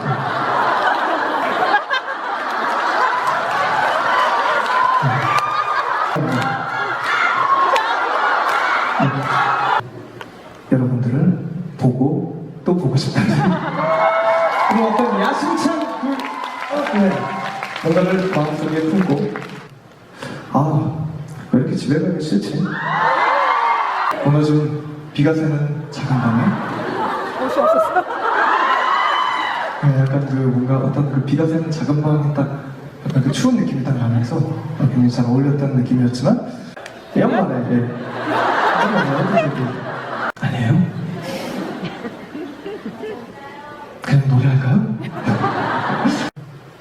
여러분들을 보고 또 보고 싶다는 그런 어떤 야심찬 그 어, 네. 뭔가를 마음속에 품고 아 왜 이렇게 집에 가기 싫지? 뭔가 좀 비가 새는 작은 밤에 옷이 없었어. 네, 약간 그 뭔가 어떤 그 비가 새는 작은 밤에 딱 약간 그 추운 느낌이 딱 나면서 굉장히 잘 어울렸다는 느낌이었지만 양말에 예. 양말에 아니에요? 그냥 노래할까요?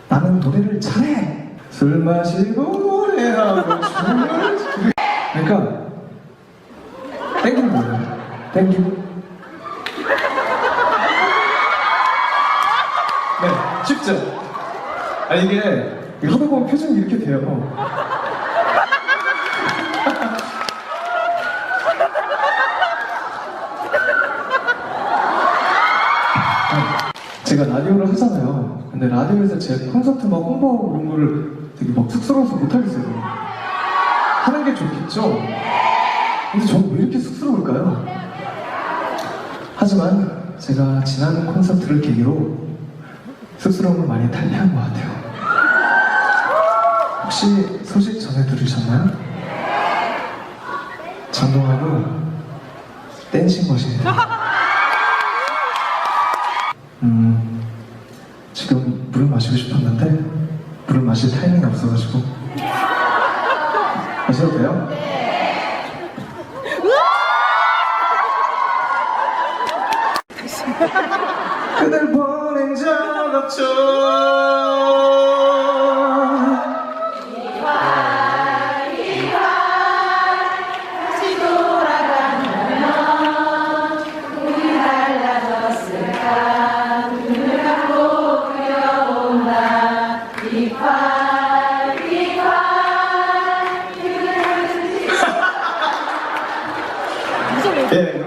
나는 노래를 잘해 술 마시고 노래하고 춤을 추고 그러니까 땡기는 거예요 땡기고 네, 쉽죠? 아, 이게 하다 보면 표정이 이렇게 돼요. 아, 제가 라디오를 하잖아요. 근데 라디오에서 제 콘서트 막 홍보 이런 거를 되게 막 쑥스러워서 못하겠어요. 하는 게 좋겠죠? 근데 저는 왜 이렇게 쑥스러울까요? 하지만 제가 지난 콘서트를 계기로 쑥스러움을 많이 달리한 것 같아요. 혹시 소식 전해 들으셨나요? 장동하고 댄싱 머신이에요. 음, 지금 물을 마시고 싶었는데 물을 마실 타이밍이 없어가지고 마셔도 돼요?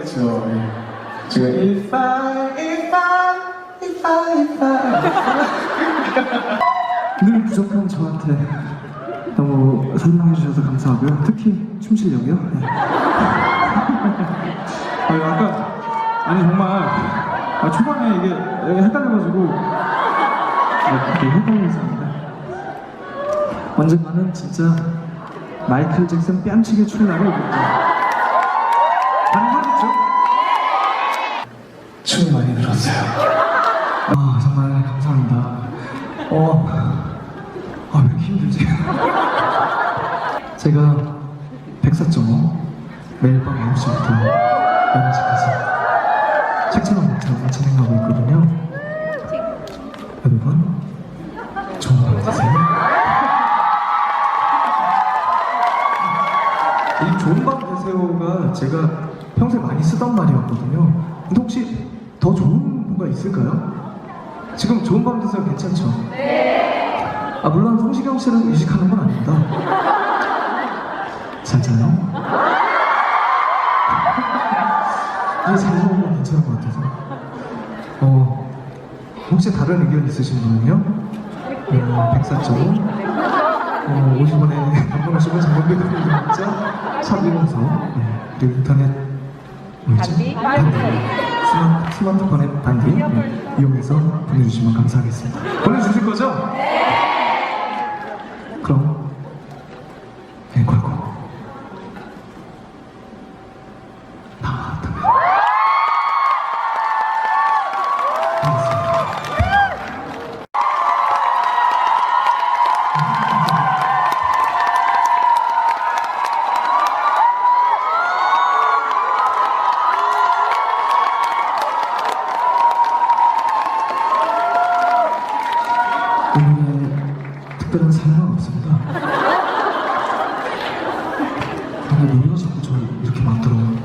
예, 그렇죠. 예. 지금 if I, if I, if I, if I. 늘 부족한 저한테 너무 사랑해 주셔서 감사하고요. 특히 춤 실력이요. 네. 아니, 아까 아니 정말 아, 초반에 이게 헷갈려가지고 아, 되게 헷갈렸습니다. 언젠가는 진짜 마이클 잭슨 뺨치게 출 날이 제가 104.5 매일 밤 9시부터 11시까지 책처럼 목처럼 진행하고 있거든요. 여러분, 좋은 밤 되세요. 이 좋은 밤 되세요가 제가 평소에 많이 쓰던 말이었거든요. 근데 혹시 더 좋은 뭔가 있을까요? 지금 좋은 밤 되세요 괜찮죠? 네. 아 물론 성시경 씨를 의식하는 건 아닙니다. 잘 자요? 이게 잘 자면 괜찮은 것 같아서. 어 혹시 다른 의견 있으신 분은요? 음, 104.5 어, 50원에 방문하시고 장본대 드리는 문자 샵104 네, 그리고 인터넷 뭐였지? 반디? 스마, 스마트폰의 반디 네, 이용해서 보내주시면 감사하겠습니다 보내주실 거죠? 그 오늘의 특별한 사연은 없습니다. 근데 노래가 자꾸 저 이렇게 만들어요.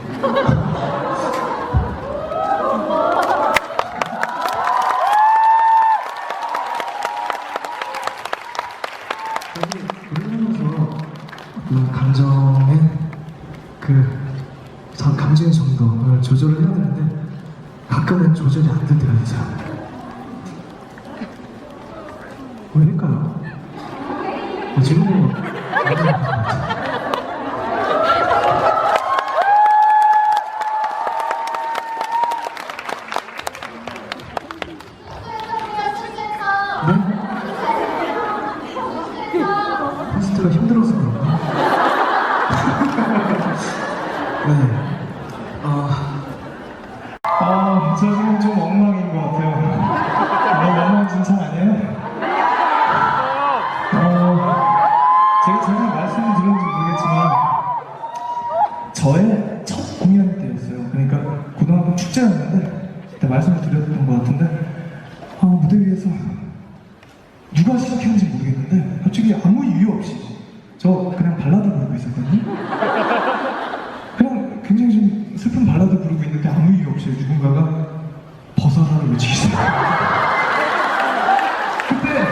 그때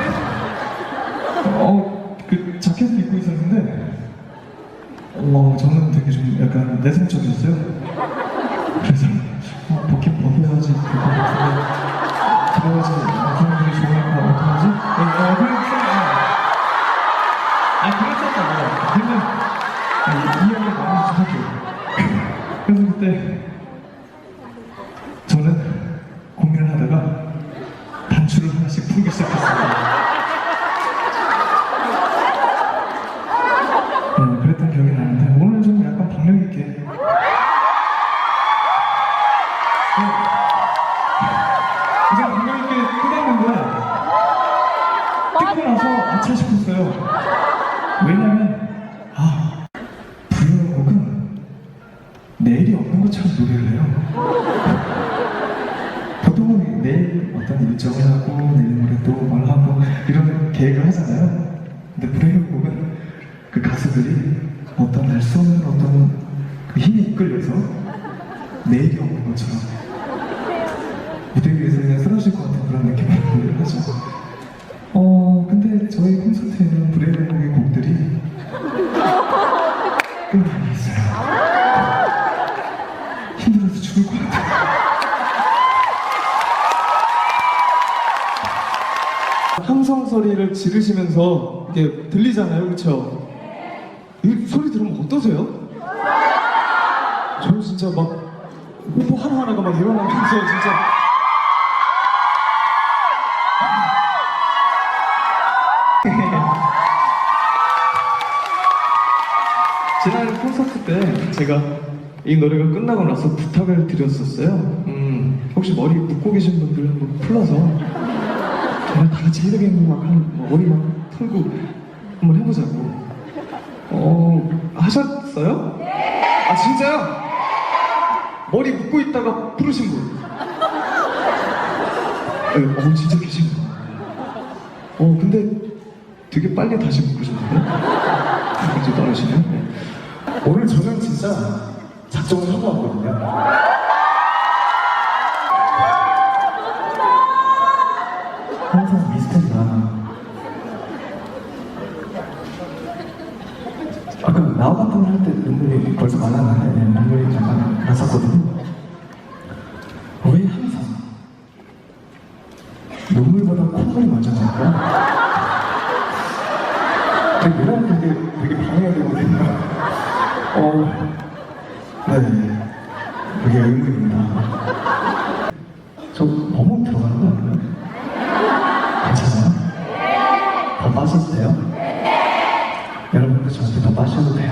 어, 그 자켓을 입고 있었는데 어, 저는 되게 좀 약간 내성적이었어요. 듣고 나서 아차 싶었어요. 왜냐면 아 부르는 곡은 내일이 없는 것처럼 노래를 해요. 보통은 내일 어떤 일정을 하고 내일 모레 또뭘 하고 이런 계획을 하잖아요. 근데 브레이브 곡은 그 가수들이 함성 소리를 지르시면서 이게 들리잖아요, 그렇죠? 이 소리 들으면 어떠세요? 저는 진짜 막 호흡 하나하나가 막 일어나면서 진짜 지난 콘서트 때 제가 이 노래가 끝나고 나서 부탁을 드렸었어요. 음, 혹시 머리 묶고 계신 분들 한번 풀러서 다 같이 헤드뱅 막 한, 뭐 머리 막 풀고 한번 해보자고. 어, 하셨어요? 아, 진짜요? 머리 묶고 있다가 부르신 분. 네, 어, 진짜 계신 분. 어, 근데 되게 빨리 다시 묶으셨는데? 이제 빠르시네요. 네. 오늘 저는 진짜 작정을 하고 왔거든요. 나와 같은 걸할때 눈물이 벌써 말랐는데 네, 눈물이 잠깐 났었거든요. 왜 항상 눈물보다 콧물이 먼저 나올까? 되게 노래할 때 되게, 되게 방해가 되거든요. 어, 네. 그게 의문입니다. 저 너무 들어가는 거 아니에요? 괜찮아요? 더 마셔도 돼요? 여러분도 저한테 더 마셔도 돼요.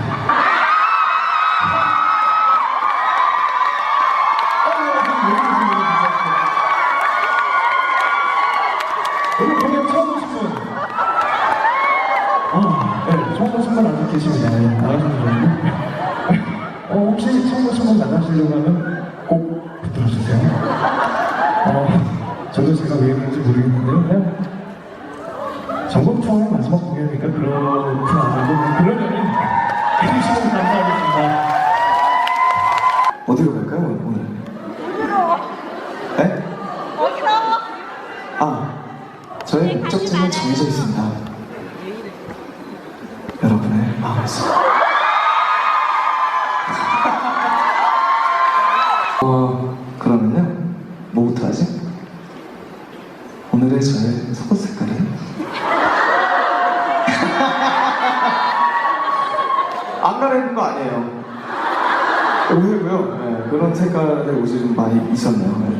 아, 저의 목적지는 정해져 있습니다. 여러분의 마음속. 어, 그러면요. 뭐부터 하지? 오늘의 저의 속옷 색깔은? 안 가리는 거 아니에요. 왜, 왜요? 네, 그런 색깔의 옷이 좀 많이 있었네요. 네.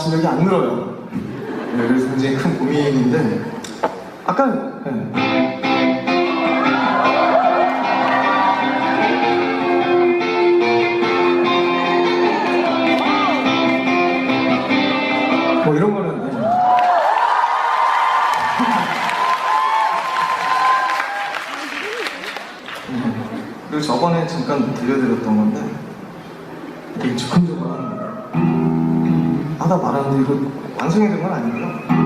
실력이 안 늘어요. 네, 그래서 굉장히 큰 고민인데 아까 네. 뭐 이런 거는 네. 음, 그리고 저번에 잠깐 들려드렸던 건데 되게 즉흥적으로 말았는데 이거 완성이 된 건 아니고요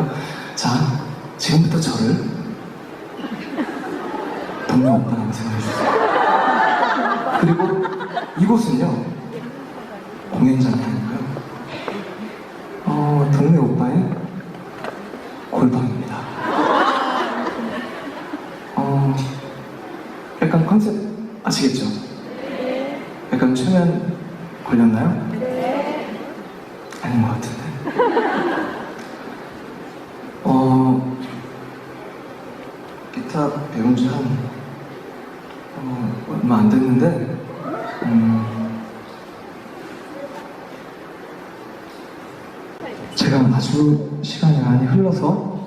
해봤고요 자, 지금부터 저를 동네 오빠라고 생각해주세요. 그리고 이곳은요, 공연장이고요. 많이 흘러서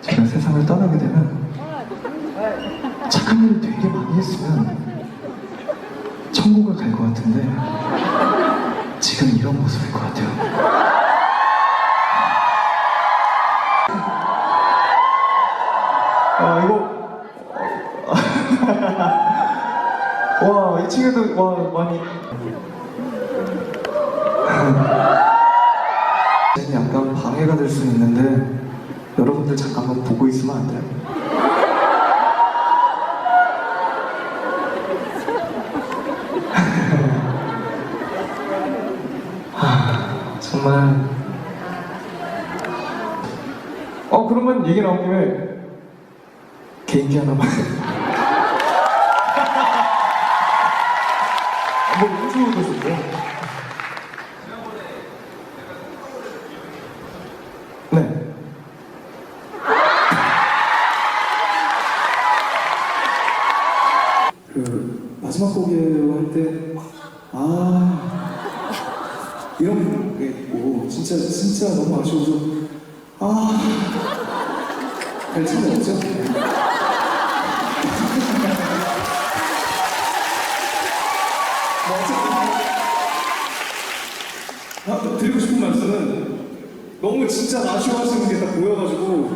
제가 세상을 떠나게 되면 착한 일을 되게 많이 했으면 천국을 갈 것 같은데 지금 이런 모습일 것 같아요. 아 이거 와 2층에도 와 많이 될수 있는데 여러분들 잠깐만 보고 있으면 안 돼요? 하, 정말. 어 그러면 얘기 나온 김에 개인기 하나만 뭐 우주도 좋고요 진짜 너무 아쉬워서 아별 차이 없죠? 아, 드리고 싶은 말씀은 너무 진짜 아쉬워하시는 게 다 보여가지고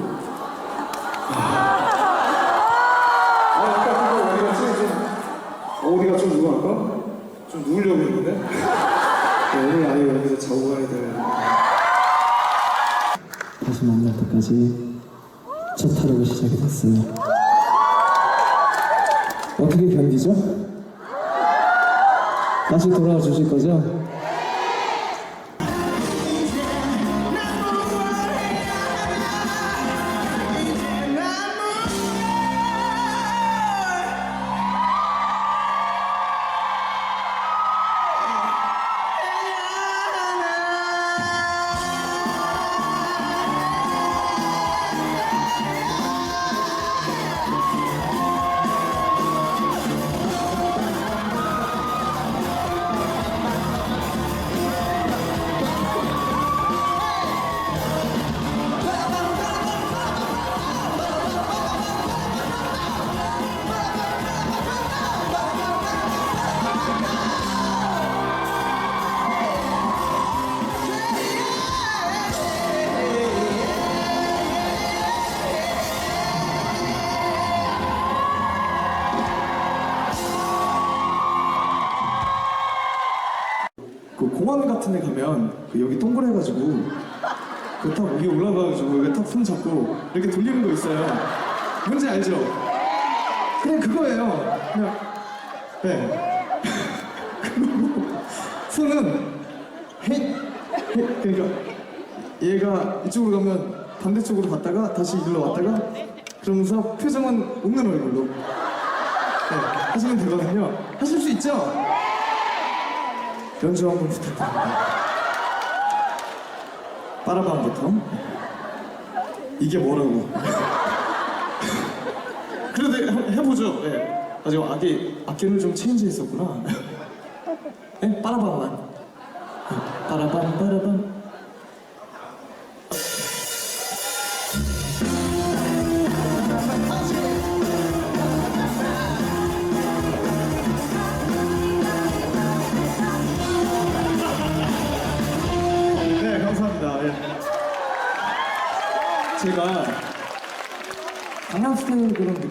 아, 아까 그거 어디 갔지? 좀 어디가 좀 누가 할까? 좀 누우려고 했는데 네, 오늘 아예 여기서 자고 가야 될 다시 만날 때까지 첫 하루가 시작이 됐어요. 어떻게 견디죠? 다시 돌아와 주실 거죠? 여기 동그래가지고 그탁 위에 올라가가지고 탁손 잡고 이렇게 돌리는 거 있어요. 뭔지 알죠? 그냥 그거예요. 그냥 네. 그리고 손은 헤, 헤 그러니까 얘가 이쪽으로 가면 반대쪽으로 갔다가 다시 일로 왔다가 그러면서 표정은 웃는 얼굴로 네, 하시면 되거든요. 하실 수 있죠? 연주 한번 부탁드립니다. 빠라밤부터 이게 뭐라고? 그래도 해- 해보죠. 예. 아직 악기 악기를 좀 체인지 했었구나. 예? 빠라밤만. 예, 빠라밤 빠라밤.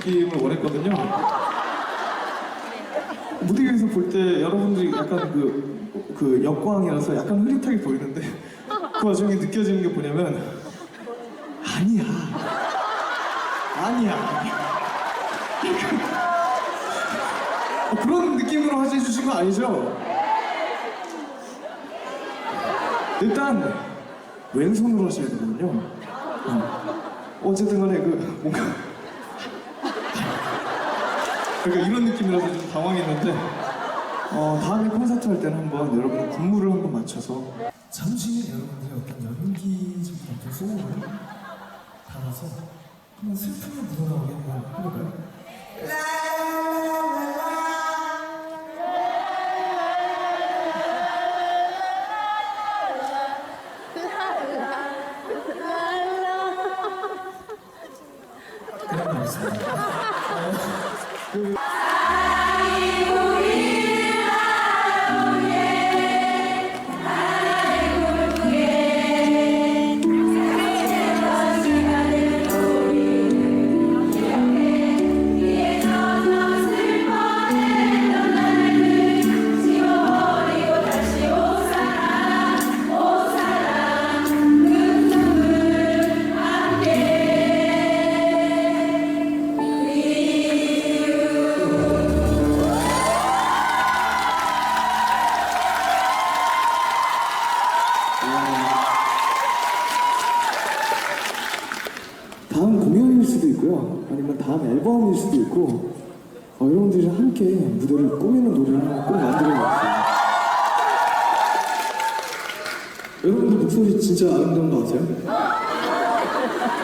느낌을 원했거든요. 무대 위에서 볼 때 여러분들이 약간 그, 그 역광이라서 약간 흐릿하게 보이는데 그 와중에 느껴지는 게 뭐냐면 아니야. 아니야. 어, 그런 느낌으로 하셔 주신 거 아니죠? 일단 왼손으로 하셔야 되거든요. 어. 어쨌든 간에 그 뭔가 그러니까 이런 느낌이라서 좀 당황했는데 어, 다음에 콘서트 할 때는 한번 여러분 군무를 한번 맞춰서 잠시 여러분들의 어떤 연기적인 어떤 소음을 담아서 한번 슬픔을 묻어나오게 한번 해볼까요?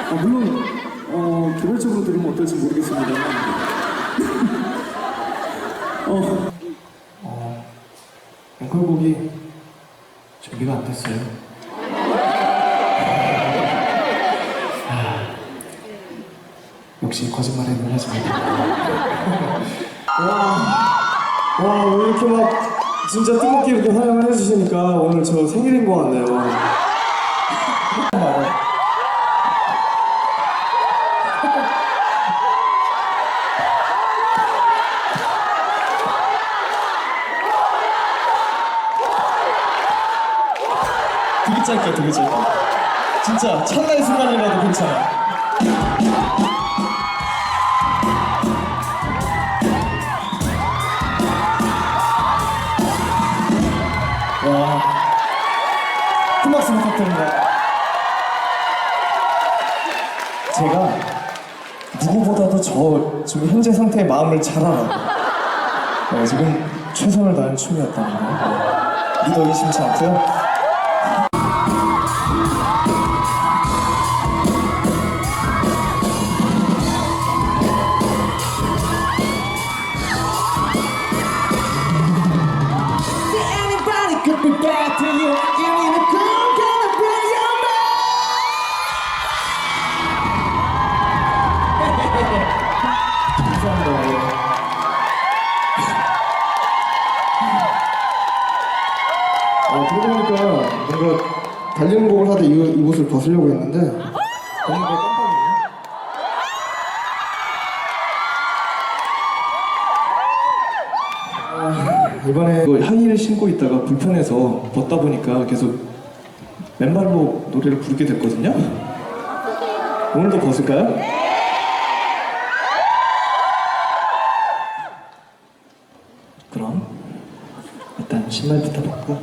아, 물론 어, 개별적으로 들으면 어떨지 모르겠습니다. 어, 어, 앵콜곡이 준비가 안 됐어요. 역시 거짓말에 말고. 와, 와, 왜 이렇게 막 진짜 뜨겁게 이렇게 환영을 해주시니까 오늘 저 생일인 것 같네요. 짧게, 되게 짧게. 진짜 찰나의 순간이라도 괜찮아. 와, 큰 박수 부탁드립니다. 제가 누구보다도 저 지금 현재 상태의 마음을 잘 알아요. 네, 지금 최선을 다한 춤이었다는 거. 네. 믿어 의심치 않고요. 이, 이 옷을 벗으려고 했는데 거 깜빡이네. 아, 이번에 그 하이힐 신고 있다가 불편해서 벗다 보니까 계속 맨발로 노래를 부르게 됐거든요. 오늘도 벗을까요? 그럼 일단 신발부터 벗고.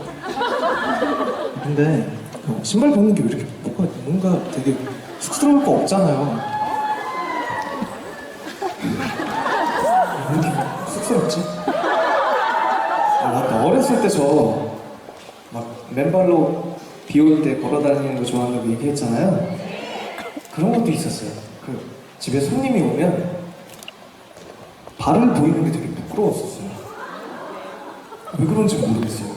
근데 어, 신발 벗는 게 왜 이렇게 뭐가 뭔가 되게 쑥스러울 거 없잖아요. 왜 이렇게 쑥스럽지? 아, 맞다. 어렸을 때 저 막 맨발로 비 올 때 걸어 다니는 거 좋아한다고 얘기했잖아요. 그런 것도 있었어요. 그 집에 손님이 오면 발을 보이는 게 되게 부끄러웠었어요. 왜 그런지 모르겠어요.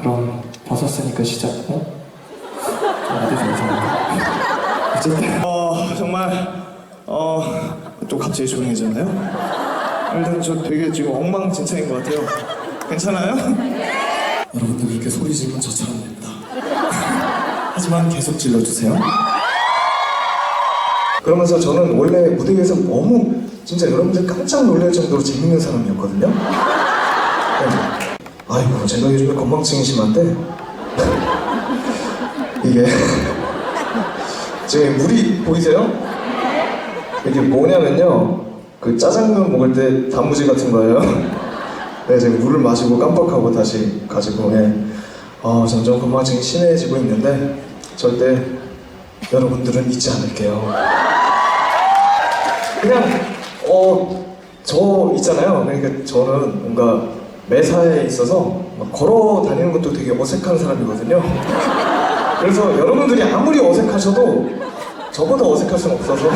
그럼 벗었으니까 시작. 어? 나도 좀 이상한데. 어쨌든 어 정말 어또 갑자기 조용해졌나요? 일단 저 되게 지금 엉망진창인 것 같아요. 괜찮아요? 여러분들 이렇게 소리 지르면 저처럼 됩니다. 하지만 계속 질러주세요. 그러면서 저는 원래 무대 위에서 너무 진짜 여러분들 깜짝 놀랄 정도로 재밌는 사람이었거든요. 네. 아이고 제가 요즘에 건망증이 심한데 이게 지금 물이 보이세요? 이게 뭐냐면요 그 짜장면 먹을 때 단무지 같은 거예요. 네, 제가 물을 마시고 깜빡하고 다시 가지고 예. 어, 점점 건망증이 심해지고 있는데 절대 여러분들은 잊지 않을게요. 그냥 어 저 있잖아요. 그러니까 저는 뭔가 매사에 있어서 막 걸어 다니는 것도 되게 어색한 사람이거든요. 그래서 여러분들이 아무리 어색하셔도 저보다 어색할 수는 없어서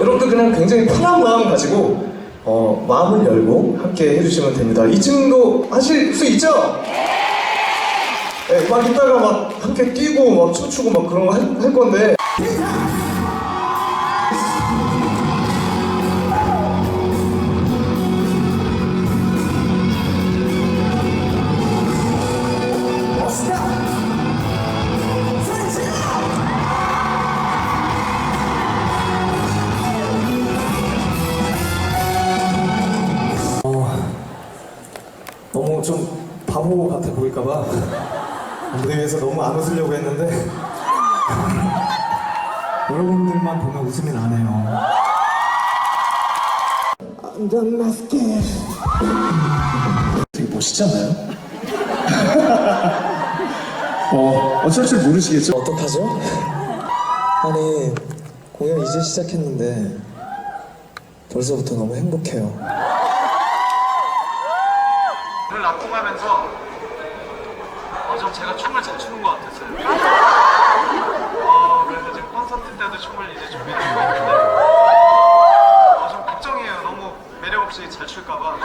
여러분들 그냥 굉장히 편한 마음 가지고 어, 마음을 열고 함께 해주시면 됩니다. 이 층도 하실 수 있죠? 네, 막 이따가 막 함께 뛰고 막 춤추고 막 그런 거 할, 할 건데 같아 보일까봐 무대 위에서 너무 안 웃으려고 했는데 여러분들만 보면 웃음이 나네요. 되게 멋있잖아요. 어, 어쩔 줄 모르시겠죠? 어떡하죠? 아니, 공연 이제 시작했는데 벌써부터 너무 행복해요. 오늘 납품하면서 제가 춤을 잘 추는 것 같았어요. 어, 그래서 지금 콘서트 때도 춤을 이제 준비하고 있는데 어, 좀 걱정이에요. 너무 매력 없이 잘 출까봐.